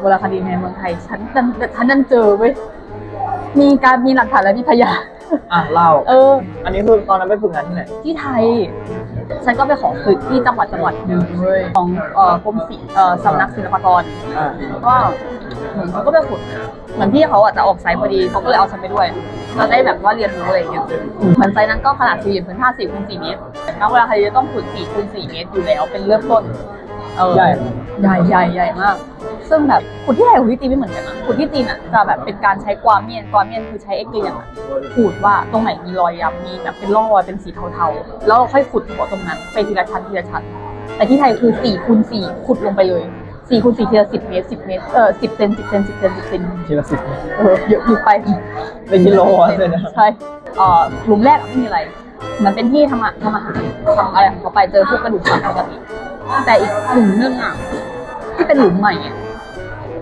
โบราณคดีในเมืองไทย ฉันดันฉันดันเจอเว้ยมีการมีหลักฐานและมีพยานอะเล่าเออ อันนี้คือตอนนั้นไปฝึกงานที่ไหนที่ไทย ฉันก็ไปขอฝึกที่จังหวัดจังหวัดหนึ่งเว้ยของเอ่อกรมศิลป์เอ่อสำนักศิลปากรอ่าก็เหมือนเขาก็ไปขุดเหมือนพี่เขาอะจะออกไซต์พอดีเขาก็เลยเอาฉันไปด้วยเราได้แบบว่าเรียนรู้อะไรอย่างเงี้ยเหมือนไซต์นั้นก็ขนาดสี่พื้นห้าสี่คูณสี่เมตรแล้วเวลาใครจะต้องขุดสี่คูณสี่เมตรอยู่แล้วเป็นเริ่มต้น เออใหญ่ ใหญ่ใหญ่ใหญ่มาก ซึ่งแบบขุดที่ไทยกับขุดที่จีนไม่เหมือนกันนะขุดที่จีนอะจะแบบเป็นการใช้กวามเมียนกวามเมียนคือใช้เอ็กเรียงอะขูดว่าตรงไหนมีรอยยับมีแบบเป็นร่องรอยเป็นสีเทาๆ แล้วเราค่อยขุดหัวตรงนั้นไปทีละชั้นทีละชั้น แต่ที่ไทยคือ4คูณ4ขุดลงไปเลย4คูณ4ทีละ10เมตร10เมตรเออ10เซน10เซน10เซน10เซนทีละสิบเออเยอะอยู่ไปเป็นกิโลเลยนะใช่เอ่อหลุมแรกไม่มีอะไรมันเป็นที่ทำอะทำอาหารทำอะไรของเขาไปเจอพวกกระดูกสัตว์ปกติ แต่อีกหลุมนึงอะที่เป็นหลุมใหม่อะ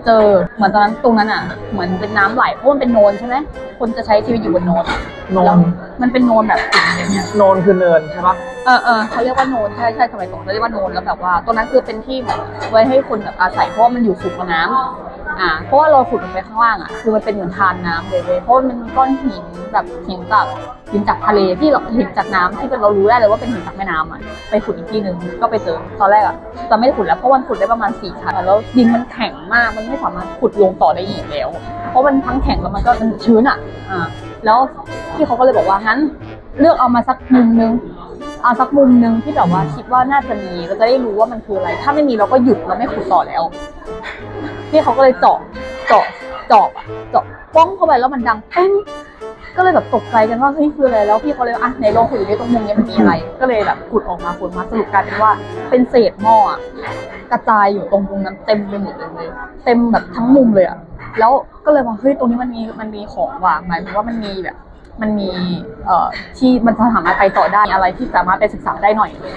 เจอเหมือนตอนนั้นตรงนั้นอะ เหมือนเป็นน้ำไหลเพราะมันเป็นโนนใช่ไหมคนจะใช้ชีวิตอยู่บนโนนโนแล้วนมันเป็นโนนแบบสีอย่างเงี้ย โนนคือเนินใช่ปะเออเออเขาเรียกว่าโนนใช่ใช่สมัยก่อนเขาเรียกว่าโนนแล้วแบบว่าตรงนั้นคือเป็นที่แบบไว้ให้คนแบบอาศัยเพราะว่ามันอยู่สูงกว่าน้ำ อ่าเพราะว่าเราขุดลงไปข้างล่างอะคือมันเป็นเหมือนทานน้ำเลยเว้ยเพราะมันมีก้อนหินแบบหินจากหินจากทะเลที่เราหินจากน้ำที่เป็นเรารู้ได้เลยว่าเป็นหินจากแม่น้ำอะไปขุดอีกที่หนึ่งก็ไปเจอตอนแรกอะจะไม่ได้ขุดแล้วเพราะมันขุดได้ประมาณสี่ชั้นแล้วดินมันแข็งมากมันไม่สามารถขุดลงต่อได้อีกแล้ว เพราะมันทั้งแข็งแล้วมันก็มันชื้นอะอ่าแล้วพี่เขาก็เลยบอกว่างั้นเลือกเอามาสักมุมนึงเอาสักมุมหนึ่งที่แบบว่าคิดว่าน่าจะมีเราจะได้รู้ว่ามันคืออะไร ถ้าไม่มีเราก็หยุดเราไม่ขุดต่อแล้ว พี่เขาก็เลยเจาะเจาะเจาะอะเจาะป้องเข้าไปแล้วมันดังเป้งก็เลยแบบตกใจกันว่าเฮ้ยคืออะไรแล้วพี่เขาเลยอะในลองขุดดูดิตรงมุมนี้มันมีอะไร ก็เลยแบบขุดออกมาขุดมาสรุปกลายเป็นว่าเป็นเศษหม้ออะกระจายอยู่ตรงมุมนั้นเต็มไปหมดเลยเว้ยเต็มแบบทั้งมุมเลยอะแล้วก็เลยว่าเฮ้ยตรงนี้มันมีมันมีของว่ะหมายถึงว่ามันมีแบบมันมีเอ่อที่มันสามารถไปต่อได้อะไรที่สามารถไปศึกษาได้หน่อยเลย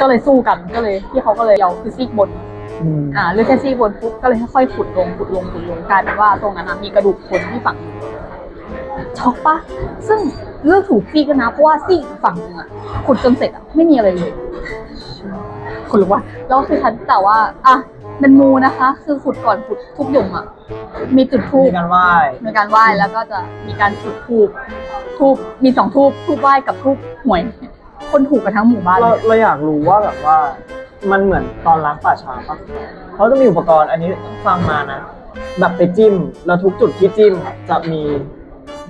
ก็เลยสู้กันก็เลยพี่เขาก็เลยเอาคือซีกบน อืมอ่าเลือกแค่ซีกบนปุ๊บก็เลยค่อยๆขุดลงขุดลงขุดลงกลายเป็นว่าตรงนั้นนะมีกระดูกคนที่ฝั่งช็อกปะซึ่งเลือกถูกซีกแล้วนะเพราะว่าซีกฝั่งหนึงอะขุดจนเสร็จอะไม่มีอะไรเลยขุดหรือว่าแล้วคือฉันแต่ว่า อะเป็นมูนะคะ คือขุดก่อนขุดทุกหยุมอะมีจุดทูมีบการไหว้มีการไหว้แล้วก็จะมีการจุดทูบทูบมีสองทูบทูบไหว้กับทูบหวย คนถูกกันทั้งหมู่บ้านเราเลยเราอยากรู้ว่าแบบว่า มันเหมือนตอนล้างป่าช้าปะเขาจะมีอุปกรณ์อันนี้ฟังมานะ แบบไปจิ้ม แล้วทุกจุดที่จิ้มจะมี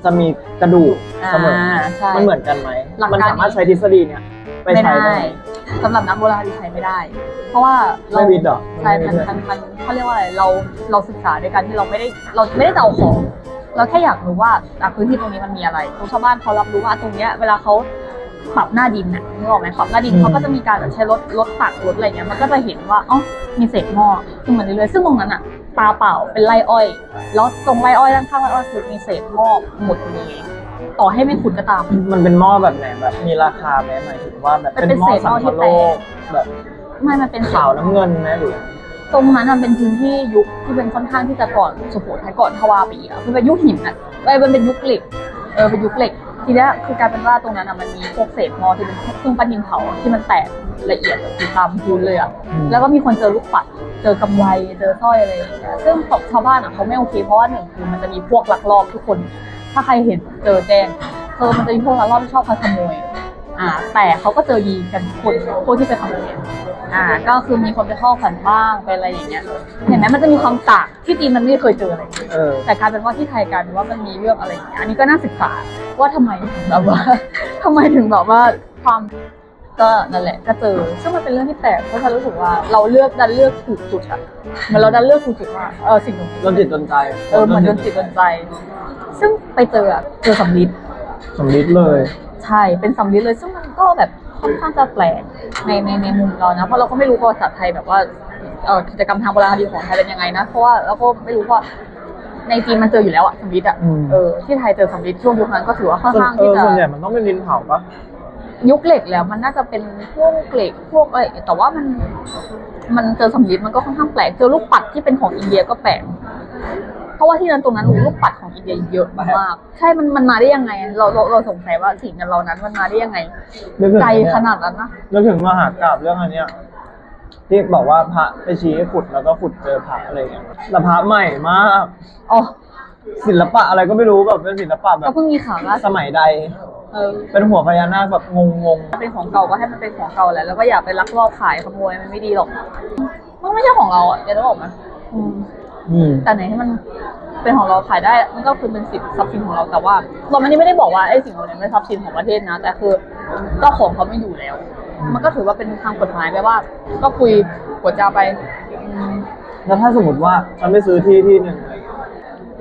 จะมีกระดูกเสมออ่าใช่มันเหมือนกันไหมหลักการ มันสามารถใช้ทฤษฎีเนี่ยไปไม่ใช้ได้ ได้สำหรับนักโบราณคดีใช้ไม่ได้ เพราะว่าเราไม่วิทย์เหรอใช่ไม่มันวิทย์มันมันเขาเรียกว่าอะไรเราเราศึกษาด้วยกันที่เราไม่ได้เราไม่ได้จะเอาของ เราแค่อยากรู้ว่าอะพื้นที่ตรงนี้มันมีอะไรชาวบ้านเขารับรู้ว่าตรงเนี้ยเวลาเขา ปรับหน้าดินน่ะนึกออกไหมปรับหน้าดินเขาก็จะมีการแบบใช้รถรถตักรถอะไรเงี้ยมันก็จะเห็นว่าอ๋อมีเศษหม้อขึ้นมาเรื่อยๆซึ่งตรงนั้นอะตาเปล่าเป็นไรอ้อยแล้วตรงไรอ้อยด้านข้างไรอ้อยคือมีเศษหม้อหมดเลยต่อให้ไม่ขุดก็ตาม มันเป็นหม้อแบบไหนแบบมีราคาไหมหมายถึงว่าแบบมันเป็นหม้อเศษหม้สัองที่คแตโลกกแบบไม่มันเป็นเศษขาวน้ำเงินไหมหรือตรงนั้นมันเป็นพื้นที่ยุคที่เป็นค่อนข้างที่จะก่อนสุโขทัยก่อนทวารไปอีกอะมันเป็นยุคหินอะเอ้ยมันเป็นยุคเหล็กเออเป็นยุคเหล็ก ทีเนี้ยคือกลายเป็นว่าตรงนั้นอะมันมีพวกเศษมอที่เป็นเครื่องปั้นดินเผาอะที่มันแตกละเอียดอยู่ตามพื้นเลยอะอืมแล้วก็มีคนเจอลูกปัดเจอกำไวเจอสร้อยอะไรอย่างเงี้ยซึ่งชาวบ้านอะเขาไม่โอเคเพราะว่าหนึ่งคือมันจะมีพวกลักลอบทุกคน ถ้าใครเห็นเจอแจ้งคือมันจะมีพวกลักลอบที่ชอบขโมย อ่าแต่เขาก็เจอดีกันทุกคนพวกที่ไปขโมยอ่าก็คือมีคนไปเข้าฝันบ้างไปอะไรอย่างเงี้ยเห็นไหมมันจะมีความต่างที่จีนมันไม่เคยเจออะไรอย่างเงี้ยเออ แต่กลายเป็นว่าที่ไทยกลายเป็นว่ามันมีเรื่องอะไรอย่างเงี้ยอันนี้ก็น่าศึกษาว่าทำไมถึงแบบว่า ทำไมถึงแบบว่าความก็นั่นแหละก็เจอซึ่งมันเป็นเรื่องที่แปลกเพราะฉันรู้สึกว่าเราเลือกดันเลือกถูกจุดอะเหมันเราดันเลือกถูกจุดว่าเออสิ่งนี้โดนจิตโดนใจเออเหมือนโดนจิตโดนใจ ซึ่งไปเจออะเจอสำลิดสำลิดเลย ใช่ เป็นสำลิดเลย ซึ่งมันก็แบบค่อนข้างจะแปลกในในในมุมเรานะ เพราะเราก็ไม่รู้ประวัติศาสตร์ไทยแบบว่าเอ่อกิจกรรมทางโบราณคดีของไทยเป็นยังไงนะ เพราะว่าเราก็ไม่รู้ว่าในจีนมันเจออยู่แล้วอะสำลิดอะอืม เออที่ไทยเจอสำลิดช่วงยุคนั้นก็ถือว่าค่อนส่วนข้างเอที่อจะ ส่วนใหญ่มันต้องเป็นดินเผาปะ ยุคเหล็กแล้วมันน่าจะเป็นพวกเหล็กพวกอะไรแต่ว่ามันมันเจอสำลิดมันก็ค่อนข้างแปลกเจอลูกปัดที่เป็นของอินเดียก็แปลก เพราะว่าที่นั้นตรงนั้นลูกปัดของอินเดียเยอะมาก ใช่มันมันมาได้ยังไง เราเราเราสงสัยว่าสิ่งเหล่านั้นมันมาได้ยังไงนึกถึงไกลอันเนี้ยขนาดนั้นนะนึกถึงมหากราบเรื่องอันเนี้ยที่บอกว่าพระไปชี้ให้ขุดแล้วก็ขุดเจอพระอะไรอย่างเงี้ยแต่พระใหม่มากอ๋อศิลปะอะไรก็ไม่รู้แบบเป็นศิลปะแบก็บเพิ่งมีข่าวล่าสสุดมัยใดเออเป็นหัวพญานาคแบบงงถ้าเป็นของเก่าก็ให้มันเป็นของเก่าแหละแล้วก็อย่าไปลักลอบขายขโมยมันไม่ดีหรอก มันไม่ใช่ของเราอะเดี๋ยวต้องบอกมัน อืมๆอืม แต่ไหนให้มันเป็นของเราขายได้มันก็คือเป็นสิทธิ์ทรัพย์สินของเราแต่ว่าเราไม่ได้ไม่ได้บอกว่าไอ้สิ่งเหล่านี้เป็นทรัพย์สินของประเทศนะ แต่คือเจ้าของเขาไม่อยู่แล้ว มันก็ถือว่าเป็นทางกฎหมายไปว่า ก็คุยหัวจาไปอืมแล้วถ้าสมมติว่าฉันไปซื้อที่ที่หนึ่งอะไรเงี้ย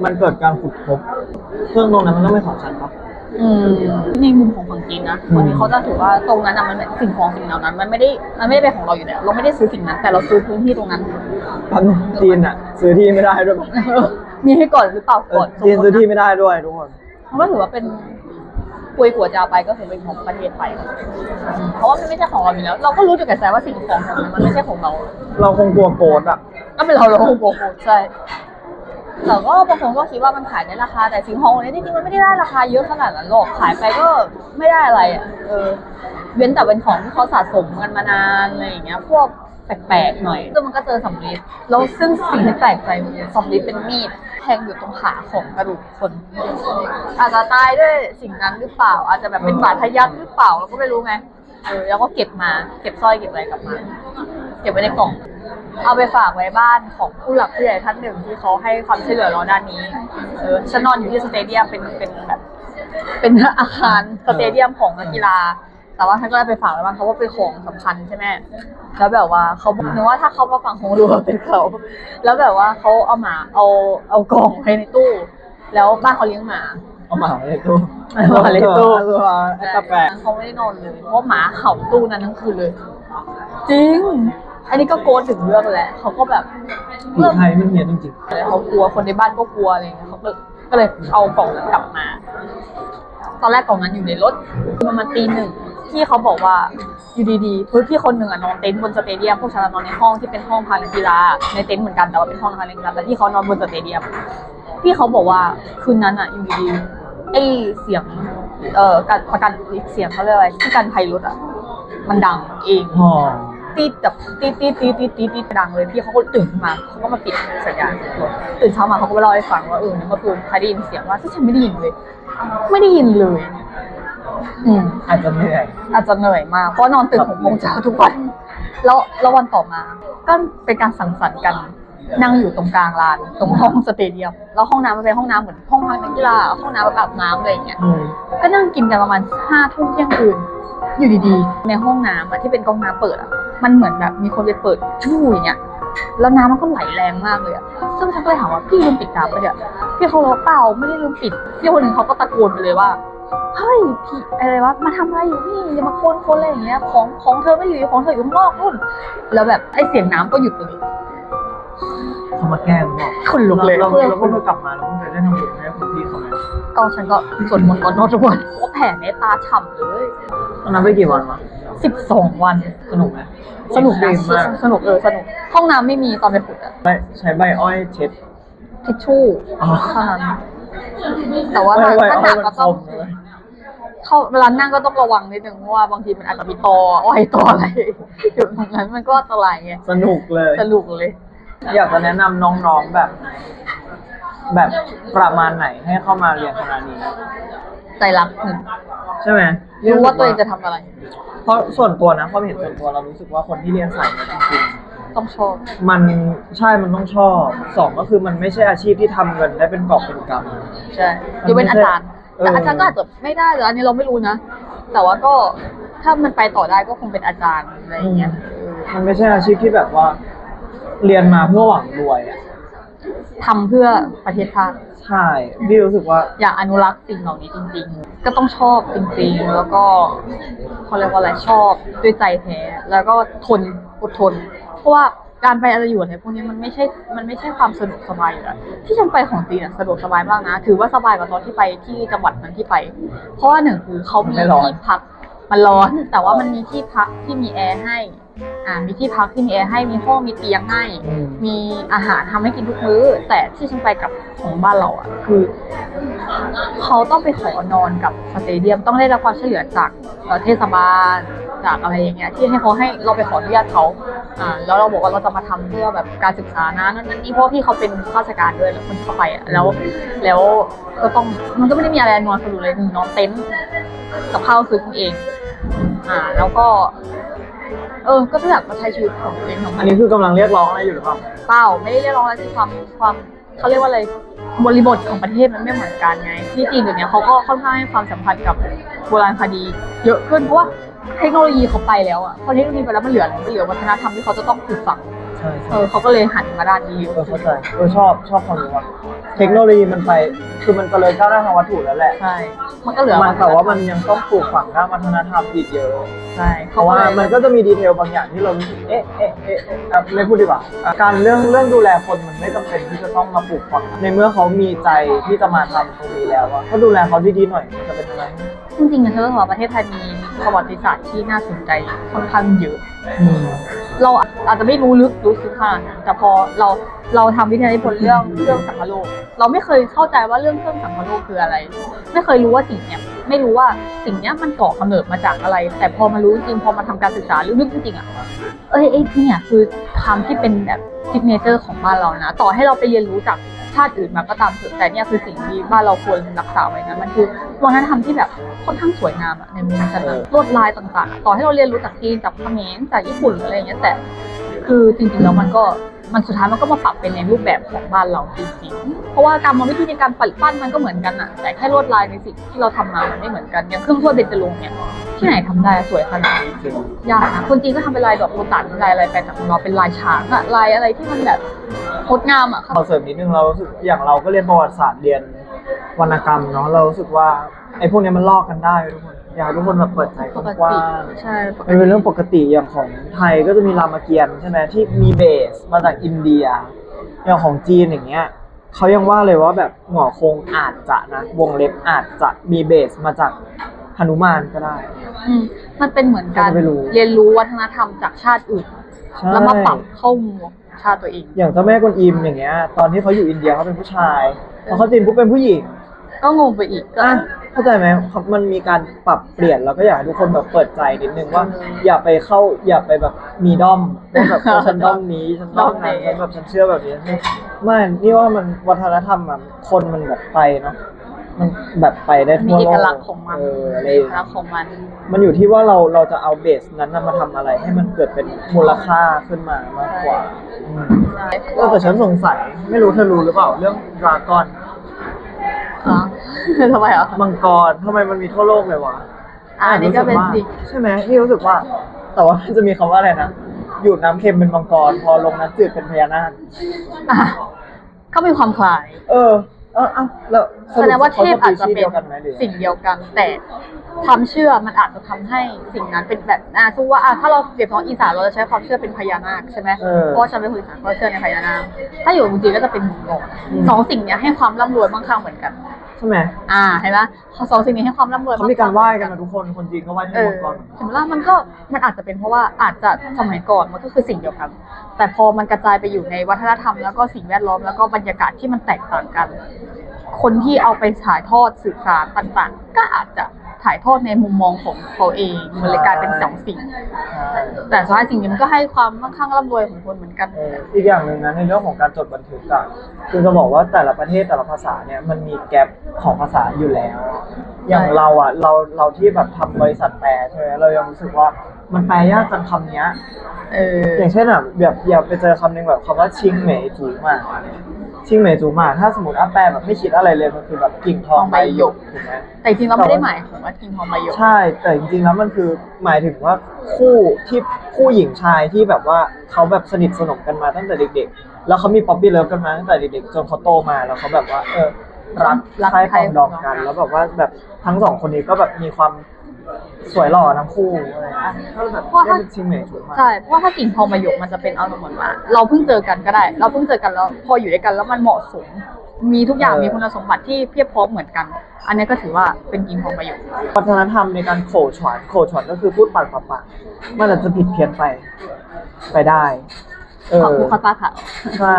มันเกิดการขุดพบ เครื่องตรงนั้นมันต้องเป็นของฉันปะอืม ในมุมของฝั่งจีนนะอืมบางทีเขาจะถือว่าตรงนั้นอะมันเป็นสิ่งของสิ่งเหล่านั้น มันไม่ได้มันไม่ได้เป็นของเราอยู่แล้วเราไม่ได้ซื้อสิ่งนั้น แต่เราซื้อพื้นที่ตรงนั้นแป๊บนึงจีนอะ ซื้อที่ไม่ได้ด้วยปะมีให้ก่อนหรือเปล่าเอก่ออนจีนซื้อที่ไม่ได้ด้วยทุกคนเพราะว่าถือว่าเป็นคุยกัวจาไปก็คือเป็นของประเทศไปอืมเพราะว่ามันไม่ใช่ของเราอยู่แล้ว เราก็รู้อยู่แก่ใจว่าสิ่งของของนั้นมันไม่ใช่ของเรา เราคงกลัวโกดอะก็เป็นเราเราโกหกใช่ แต่ก็บางคนก็คิดว่ามันขายได้ราคา แต่สิ่งของเนี้ยจริงๆมันไม่ได้ได้ราคาเยอะขนาดนั้นหรอกขายไปก็ไม่ได้อะไรอะเออเว้นแต่เป็นของที่เขาสะสมกันมานานอะไรอย่างเงี้ย พวกแปลกๆหน่อยแล้วมันก็เจอสำลีแล้วซึ่งสิ่งที่แปลกใจคือสำลีเป็นมีดแทงอยู่ตรงขาของกระดูกคน อาจจะตายด้วยสิ่งนั้นหรือเปล่า อาจจะแบบเป็นบาดทะยักหรือเปล่าเราก็ไม่รู้ไงเออแล้วก็เก็บมา เก็บสร้อยเก็บอะไรกลับมา เก็บไว้ในกล่อง เอาไปฝากไว้บ้านของผู้หลักผู้ใหญ่ท่านหนึ่งที่เขาให้ความช่วยเหลือเราด้านนี้ เออฉันนอนอยู่ที่สเตเดียมเป็นเป็นแบบเป็นอาคารสเตเดียมของนักกีฬา แต่ว่าท่านก็ได้ไปฝากไว้บ้างเพราะว่าเป็นของสำคัญใช่ไหมแล้วแบบว่าเขาบอกนึกว่าถ้าเขามาฟังคงรู้ว่าเป็นเขาแล้วแบบว่าเขาเอาหมาเอาเอากล่องไว้ในตู้ แล้วบ้านเขาเลี้ยงหมาเอาหมาไว้ในตู้เอาหมาไว้ในตู้ตัวไอ้ตะแปะเขาไม่ได้นอนเลยเพราะหมาเห่าตู้นั้นทั้งคืนเลย จริง อันนี้ก็โกนถึงเรื่องแหละเขาก็แบบผีไทยมันเฮี้ยนจริงเขากลัวคนในบ้านก็กลัวอะไรอย่างเงี้ยเขาก็ก็เลยเอากล่องนั้นกลับมา ตอนแรกกล่องนั้นอยู่ในรถประมาณตีหนึ่งที่เขาบอกว่าอยู่ดีๆพื้นที่คนหนึ่งอะนอนเต็นท์บนสเตเดียมพวกฉันอะนอนในห้องที่เป็นห้องพานักกีฬาในเต็นท์เหมือนกันแต่ว่าเป็นห้องพานักกีฬาแต่ที่เขานอนบนสเตเดียมพี่เขาบอกว่าคืนนั้นอะอยู่ดีๆไอ้เสียงเอ่อการประกันเสียงเขาเรียกอะไรที่การภัยรถอะมันดังเองๆอ๋อ ตีดแบบตีดตีดตีดตีดตีดตีดดังเลยพี่เขาก็ตื่นขึ้นมาเขาก็มาปิดสัญญาณรถตื่นเช้ามาเขาก็ไปเล่าให้ฟังว่าเออเมื่อคืนใครได้ยินเสียงว่าที่ฉันไม่ได้ยินเลย ไม่ได้ยินเลย อืมอาจจะเหนื่อยอาจจะเหนื่อยมากเพราะนอนตื่นหกโมงเช้าทุกวัน แล้วแล้ววันต่อมาก็เป็นการสังสรรค์กัน นั่งอยู่ตรงกลางลานตรงห้องสเตเดียมแล้วห้องน้ำมันเป็นห้องน้ำเหมือนห้องพักนักกีฬาห้องน้ำแบบอาบน้ำอะไรอย่างเงี้ยก็นั่งกินกันประมาณห้าทุ่มเที่ยงคืน อยู่ดีๆ ในห้องน้ำอะที่เป็นก๊อกน้ำเปิดอะมันเหมือนแบบมีคนไปเปิดชู่อย่างเงี้ยแล้วน้ำมันก็ไหลแรงมากเลยอะซึ่งฉันก็เลยถามว่าพี่ลืมปิดน้ำปะเนี่ยพี่เขาบอกเปล่าไม่ได้ลืมปิดพี่คนหนึ่งเขาก็ตะโกนไปเลยว่าเฮ้ยพี่อะไรวะมาทำอะไรอยู่นี่อย่ามาโกนคนอะไรอย่างเงี้ยของของเธอไม่อยู่ของเธออยู่ข้างนอกนู่นแล้วแบบไอ้เสียงน้ำก็หยุดเลย มาแกล้งบอกคนลุกเลย เราเพื่อนเราเพิ่งกลับมาเราเพิ่งจะได้ทำบุญให้คุณพี่เขาไหมก็ฉันก็สวดมนต์ก่อนนอนทุกวันก็แผ่เมตตาฉ่ำเลยตอนนั้นไปกี่วันวะสิบสองวัน สนุกไหมสนุกนะดีมากสนุกเออสนุก ห้องน้ำไม่มีตอนไปฝึกอะใช้ใช้ใบอ้อยเช็ดทิชชู่อ๋อเท่านั้นแต่ว่าใบถ้าอ้อยถ้าหนักก็ต้องมันคมเลยเข้าเวลานั่งก็ต้องระวังนิดนึงเพราะว่าบางทีมันอาจจะมีตออ้อยตออะไรอยู่ตรงนั้นมันก็อันตรายไงสนุกเลยสนุกเลย อยากจะแนะนำน้องๆแบบ แบบประมาณไหนให้เข้ามาเรียนคณะนี้ ใจรักหนึ่งใช่ไหมรู้ว่าตัวเองจะทำอะไร เพราะส่วนตัวนะความเห็นส่วนตัวเรารู้สึกว่าคนที่เรียนสายนี้จริงต้องชอบๆมันใช่มันต้องชอบสองก็คือมันไม่ใช่อาชีพที่ทำเงินได้เป็นกอบเป็นกำใช่มันยกเว้นไม่อาใช่จารย์เออแต่อาจารย์ก็อาจจะไม่ได้เลยอันนี้เราไม่รู้นะ แต่ว่าก็ถ้ามันไปต่อได้ก็คงเป็นอาจารย์อะไรอย่างเงี้ยเออมันไม่ใช่อาชีพที่แบบว่า เรียนมาเพื่อหวังรวยอะทำเพื่อประเทศชาติ ใช่พี่รู้สึกว่า อยากอนุรักษ์สิ่งเหล่านี้จริง ๆ ก็ต้องชอบจริง ๆ แล้วก็เขาเรียกว่าอะไรชอบด้วยใจแท้ แล้วก็ทนอดทน เพราะว่าการไปอะไรอยู่อะไรพวกนี้มันไม่ใช่ มันไม่ใช่ความสะดวกสบายอยู่แล้วที่ฉันไปของจีนอะสะดวกสบายมากนะ ถือว่าสบายกว่าตอนที่ไปที่จังหวัดนั้นที่ไป เพราะว่าหนึ่งคือเขามีไม่ร้อน ที่พัก มันร้อน แต่ว่ามันมีที่พักที่มีแอร์ให้ อ่ามีที่พักที่มีแอร์ให้มีห้องมีเตียงให้ อืม มีอาหารทำให้กินทุกมื้อ แต่ที่ฉันไปกับของบ้านเราอะคือเขาต้องไปขอนอนกับสเตเดียมต้องได้รับความช่วยเหลือจากเอ่อเทศบาลจากอะไรอย่างเงี้ยที่ให้เขาให้เราไปขออนุญาตเขาอ่าแล้วเราบอกว่าเราจะมาทำเพื่อแบบการศึกษานะนั่นนั่นนี่เพราะว่าพี่เขาเป็นข้าราชการด้วยแล้วคนที่เข้าไปอะแล้ว แล้วก็ต้องมันก็ไม่ได้มีอะไรนอนสนุกเลยหนึ่งนอนเต็นท์กับข้าวซื้อกินเอง อ่าแล้วก็เออ ก็อยากมาใช้ชีวิตของตัวเองของอัมันนนี้คือกำลังเรียกร้องอะไรอยู่หรือเปล่าเปล่าไม่ได้เรียกร้องอะไรคือความความเขาเรียกว่าอะไรบริบทของประเทศมันไม่เหมือนกันไง ที่จีนเดี๋ยวนี้เขาก็ค่อนข้างให้ความสำคัญกับโบราณคดีเยอะขึ้นเพราะว่าเทคโนโลยีเขาไปแล้วอะพอเทคโนโลยีไปแล้วมันเหลืออะไรมันเหลือวัฒนธรรมที่เขาจะต้องปลูกฝัง ใช่เอใช่อเขาก็เลยหันมาด้านนี้เยเอออะเข้าใจเออชอบชอบความรู้ว่าเทคโนโลยีมันไปคือมันเจริญก้าวหน้าทางวัตถุแล้วแหละใช่ มันก็เหลือมันแต่ว่ามันยังต้องปลูกฝังด้านวัฒนธรรมอีกเยอะ ใช่เพราะว่ามันก็จะมีดีเทลบางอย่างที่เรารู้สึกเอ๊ะเอ๊ะเอ๊ะเอ๊ะอะไม่พูดดีกว่าอะการเรื่องเรื่องดูแลคนมันไม่จำเป็นที่จะต้องมาปลูกฝังในเมื่อเขามีใจที่จะมาทำตรงนี้แล้วอะก็ดูแลเขาดีๆหน่อยมันจะเป็นอะไรจริงๆนะเธอว่าประเทศไทยมี ประวัติศาสตร์ที่น่าสนใจค่อนข้างเยอะ เราอาจจะไม่รู้ลึกรู้ซึ้งขนาดนั้นแต่พอเราเราทำวิทยานิพนธ์เรื่องเรื่องสังคโลก เราไม่เคยเข้าใจว่าเรื่องเครื่องสังคโลกคืออะไร ไม่เคยรู้ว่าสิ่งเนี้ยไม่รู้ว่าสิ่งเนี้ยมันก่อกำเนิดมาจากอะไร แต่พอมารู้จริงพอมาทำการศึกษาลึกๆจริงๆอะเอ้ยไอ้เนี่ยคือคำที่เป็นแบบซิกเนเจอร์ของบ้านเรานะ ต่อให้เราไปเรียนรู้จากชาติอื่นมาก็ตามเถอะแต่เนี่ยคือสิ่งที่บ้านเราควรรักษาไว้นะมันคือวัฒนธรรมที่แบบค่อนข้างสวยงามอะในมุมฉันนะลวดลายต่างๆ ต่อให้เราเรียนรู้จากจีนจากเขมรจากญี่ปุ่นออะไรอย่างเงี้ยแต่ คือจริงๆแล้วมันก็ มันสุดท้ายมันก็มาปรับเป็นในรูปแบบของบ้านเราจริงๆ เพราะว่ากรรมวิธีในการปั้นปั้นมันก็เหมือนกันอะแต่แค่ลวดลายในสิ่งที่เราทำมามันไม่เหมือนกัน อย่างเครื่องถ้วยเบญจรงค์เนี่ยที่ไหนทำได้สวยขนาดนี้ยากนะคนจีนก็ทำเป็นลายดอกโลตัสลายอะไรไปแต่ของเราเป็นลายช้างอะลายอะไรที่มันแบบงดงามอะขอเสริมนิดนึงเราสึกอย่างเราก็เรียนประวัติศาสตร์เรียนวรรณกรรมเนาะเรารู้สึกว่าไอ้พวกนี้มันลอกกันได้ทุกคน อยากให้ทุกคนแบบเปิดใจปกกว้าติงใช่ปกมันเป็นติเรื่องปกติอย่างของไทยก็จะมีรามเกียรติ์ใช่ไหมที่มีเบสมาจากอินเดีย อย่างของจีนอย่างเงี้ยเขายังว่าเลยว่าแบบหัวโคงอาจจะนะวงเล็บอาจจะมีเบสมาจากหนุมานก็ได้ อืมมันเป็นเหมือนการใครจะไปรู้ เรียนรู้วัฒนธรรมจากชาติอื่น ใช่ แล้วมาปรับเข้าหมวกชาติตัวเอง อย่างเจ้าแม่กวนอิมอย่างเงี้ย ตอนที่เขาอยู่อินเดียเขาเป็นผู้ชายพอเขาจีนปุ๊บเป็นผู้หญิงก็งงไปอีกก็อะ เข้าใจไหมครับมันมีการปรับเปลี่ยนแล้วก็อยากให้ทุกคนแบบเปิดใจนิดนึงว่า อย่าไปเข้าอย่าไปแบบมีด้อมว่าแบบเออฉันด้อมนี้ฉันด้อมนั้นฉันแบบฉันเชื่อแบบนี้ไม่ไม่นี่ว่ามันวัฒนธรรมอะคนมันแบบไปเนาะมันแบบไปได้มีทั่วเอโลกกลักษณ์ของมันเอออะไรมีเอกลักษณ์ของมัน มันอยู่ที่ว่าเราเราจะเอาเบสนั้นน่ะมาทำอะไร ให้มันเกิดเป็นมูลค่าขึ้นมามากกว่าอืม ใช่ เออแต่ฉันสงสัยไม่รู้เธอรู้หรือเปล่าเรื่องดราก้อน อ๋อทำไมอะมังกรทำไมมันมีทั่วโลกเลยวะอ่านี่ก็เป็นสิ่งใช่ไหมนี่รู้สึกว่า แต่ว่ามันจะมีคำว่าอะไรนะอยู่น้ำเค็มเป็นมังกร พอลงน้ำจืดเป็นพญานาคอะก็มีความคล้าย เออ เออเอ้าแล้วสแสรุปดงว่าเทพอาจจะขเป็นสปีชีส์ดียวกันไหมหรือสิ่งเดียวกันแต่ ความเชื่อมันอาจจะทำให้สิ่งนั้นเป็นแบบอ่าสมมติว่าอะถ้าเราเปรียบของอีสานเราจะใช้ความเชื่อเป็นพญานาคใช่ไหมเออ เพราะว่าฉันเป็นคนอีสานก็เชื่อในพญานาคถ้าอยู่จริงๆก็จะเป็นมังกรอืมสองสิ่งเนี้ยให้ความร่ำรวยมั่งคั่งเหมือนกัน ใช่ไหมอ่าเห็นไหมสองสิ่งนี้ให้ความร่ำรวยเขามีการไหว้กันนะทุกคนคนจีนก็ไหว้เทเอพอมังกรถึงว่ามันก็มันอาจจะเป็นเพราะว่าอาจจะสมัยก่อนมันก็คือสิ่งเดียวกัน แต่พอมันกระจายไปอยู่ในวัฒนธรรมแล้วก็สิ่งแวดล้อมแล้วก็บรรยากาศที่มันแตกต่างกัน คนที่เอาไปถ่ายทอดสื่อสารต่างๆ ก็อาจจะ ถ่ายทอดในมุมมองของเขาเอง มันเลยกลายเป็นสองสิ่งใช่แต่สุดท้ายสิ่งนี้มันก็ให้ความมั่งคั่งร่ำรวยของคนเหมือนกันเอออีกอย่างหนึ่งนะในเรื่องของการจดบันทึกอะคือจะบอกว่าแต่ละประเทศแต่ละภาษาเนี่ยมันมีแกลบของภาษาอยู่แล้ว อย่างเราอะเราเราที่แบบทำบริษัทแปลใช่ไหมเรายังรู้สึกว่ามันแปลยากจังคำเนี้ยเอออย่างเช่นอะแบบอย่าไปเจอคำหนึ่งแบบคำว่าชิงเหมยจูมา ชิงเหมยจูมาถ้าสมมติอาแปลแบบไม่คิดอะไรเลยมันคือแบบกิ่งทองใบหยกถูกไหมแต่จริงๆเราไม่ได้หมายถึงว่ากินทองใบหยกใช่ แต่จริงๆแล้วมันคือหมายถึงว่าคู่ที่คู่หญิงชายที่แบบว่าเขาแบบสนิทสนมกันมาตั้งแต่เด็ก ๆ แล้วเขามีป๊อปปี้เลิฟกันมาตั้งแต่เด็กๆจนเขาโตมาแล้วเขาแบบว่าเออรักรักใคร่ใคปรองดองกัน แล้วแบบว่าแบบทั้งสองคนนี้ก็แบบมีความ สวยหล่อทั้งคู่อะไรอย่างเงี้ยก็แบบเพราะได้ถ้าเป็นชิงเหมยจูมาใช่เพราะว่าถ้ากิ่งทองใบหยกมันจะเป็นอารมณ์เหมือนว่าเราเพิ่งเจอกันก็ได้ เราเพิ่งเจอกันแล้วพออยู่ด้วยกันแล้วมันเหมาะสม มีทุกอย่างเออมีคุณสมบัติที่เพียบพร้อมเหมือนกัน อันนี้ก็ถือว่าเป็นกิ่งทองใบหยกวัฒนธรรมในการโขฉวนโขฉวนก็คือพูดปากต่อปากมันอาจจะผิดเพี้ยนไปไปได้เอขอบอคุณค่ะป้าค่ะใช่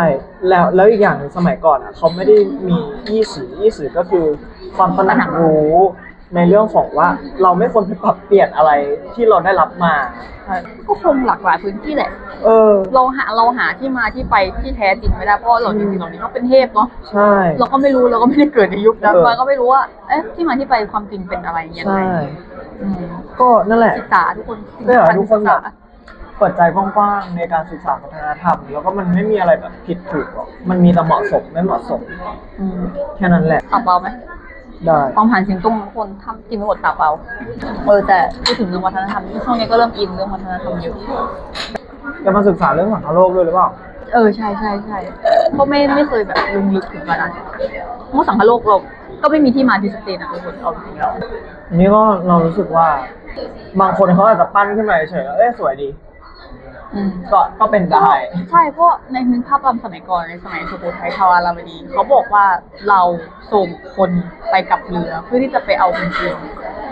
แล้วแล้วอีกอย่างหนึ่งสมัยก่อนอะเขาไม่ได้มียี่สือยี่สือก็คือความตระหนักรู้ ในเรื่องของว่าเราไม่ควรไปปรับเปลี่ยนอะไรที่เราได้รับมาก็คงหลากหลายพื้นที่แหละ เออ เราหาเราหาที่มาที่ไปที่แท้จริงไม่ได้เพราะว่าเราจริงๆเหล่านี้เขาเป็นเทพเนาะใช่ เราก็ไม่รู้เราก็ไม่ได้เกิดในยุคนั้นเออเราก็ไม่รู้ว่าเอ๊ะที่มาที่ไปความจริงเป็นอะไรยังใช่ไงอืมก็นั่นแหละศึกษาทุกคนก็อยากให้ทุกคนศึแบษาบเปิดใจกว้างๆในการศึกษาวัฒนธรรม แล้วก็มันไม่มีอะไรแบบผิดถูกหรอกมันมีแต่เหมาะสมไม่เหมาะสมอืมแค่นั้นแหละตับเบาไหม ได้ ความผ่านเสียงตุ้งทุกคนทำกินไม่หมดตับเบาเออแต่พูดถึงเรื่องวัฒนธรรมช่วงนี้ก็เริ่มอินเรื่องวัฒนธรรมเยอะจะมาศึกษาเรื่องสังคโลกด้วยหรือเปล่า เออใช่ใช่ใช่เพราะไม่ไม่เคยแบบลงลึกถึงขนาดนั้นเพราะสังคโลกเราก็ไม่มีที่มาที่ชัดเจนอะทุกคนเอาจริงๆแล้วอันนี้ก็เรารู้สึกว่า บางคนเขาอาจจะปั้นขึ้นมาเฉยๆแล้วเอ๊ะสวยดี อืม ก็ก็เป็นได้ ใช่เพราะในนึกภาพตามสมัยก่อนในสมัยสุโขทัยทวาราวดีเขาบอกว่าเราส่งคนไปกับเรือเพื่อที่จะไปเอาคนจีน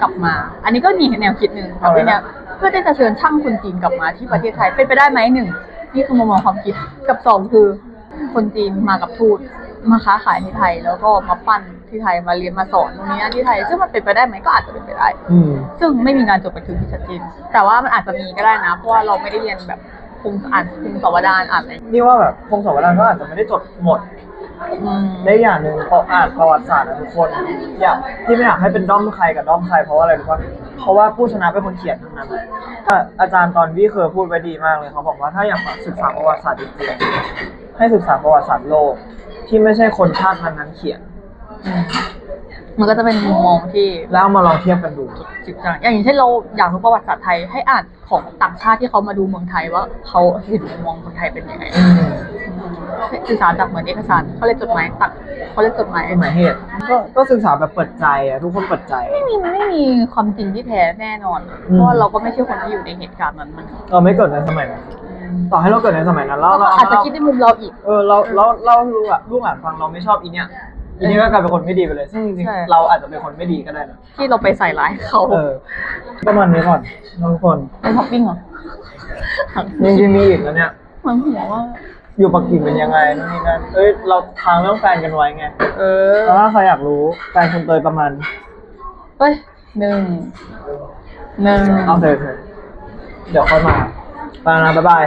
กลับมา อันนี้ก็มีแนวคิดหนึ่งค่ะที่เนี่ยเพื่อที่จะเชิญช่างคนจีนกลับมาที่ประเทศไทยเป็นไปได้ไหมหนึ่งนี่คือมุมมองความคิดกับสองคือ คนจีนมากับทูตมาค้าขายที่ไทย แล้วก็มาปั้น ที่ไทยมาเรียนมาสอนตรงนี้ที่ไทย ซึ่งมันเป็นไปได้ไหมก็อาจจะเป็นไปได้ อืม ซึ่งไม่มีการจดบันทึกที่ชัดเจนแต่ว่ามันอาจจะมีก็ได้นะ เพราะว่าเราไม่ได้เรียนแบบคงอ่านคงสวดานอ่านอะไรนี่ว่าแบบพงศาวดารก็อาจจะไม่ได้จดหมด อืม ได้อย่างหนึ่งพออ่านประวัติศาสตร์นะทุกคนอยากที่ไม่อยากให้เป็นด้อมใครกับด้อมใครเพราะว่าอะไรรู้ป่ะเพราะว่าผู้ชนะเป็นคนเขียนทั้งนั้นอะอาจารย์ตอนวี่เคยพูดไว้ดีมากเลยเขาบอกว่าถ้าอยากศึกษาประวัติศาสตร์จริงๆให้ศึกษาประวัติศาสตร์โลก ที่ไม่ใช่คนชาตินั้นๆเขียนอื มมันก็จะเป็นมุมมองที่แล้วเอามาลองเทียบกันดู จิตใจอย่างเช่นเราอยากรู้ประวัติศาสตร์ไทยให้อ่านของต่างชาติที่เขามาดูเมืองไทยว่าเขาเห็นมุมมองคนไทยเป็นยังไงอืมสื่อสารจากเหมือนเอกสารเขาเรียกจดหมายตักเขาเรียกจดหมายเป็นหมายเหตุก็ก็ศึกษาแบบเปิดใจอะทุกคนเปิดใจ ไม่มีมันไม่มีความจริงที่แท้แน่นอนอืมเพราะว่าเราก็ไม่ใช่คนที่อยู่ในเหตุการณ์นั้นมันเราไม่เกิดในสมัยนั้นต่อให้เราเกิดในสมัยนั้นแล้วแล้วก็เราอาจจะคิดในมุมเราอีกเออเราเราเล่าให้ลูกอะลูกหลานฟังเราไม่ชอบอีเนี่ย อีเนี่ยก็กลายเป็นคนไม่ดีไปเลยซึ่งจริงใช่ ๆเราอาจจะเป็นคนไม่ดีก็ได้นะที่เราไปใส่ร้ายเขาเออประมาณนี้ก่อนทุกคนไปช้อปปิ้งเหรอยังจะมีอีกแล้วเนี่ยเหมือนหัวว่า อยู่ปักกิ่งเป็นยังไงนู่นนี่นั่นเอ้ยเราทางเรื่องแฟนกันไว้ไงเออแต่ถ้าใครอยากรู้แฟนคุณเตยประมาณเฮ้ยหนึ่งหนึ่ง เอาเถอะเถอะเดี๋ยวค่อยมาไปแล้วนะบ๊ายบาย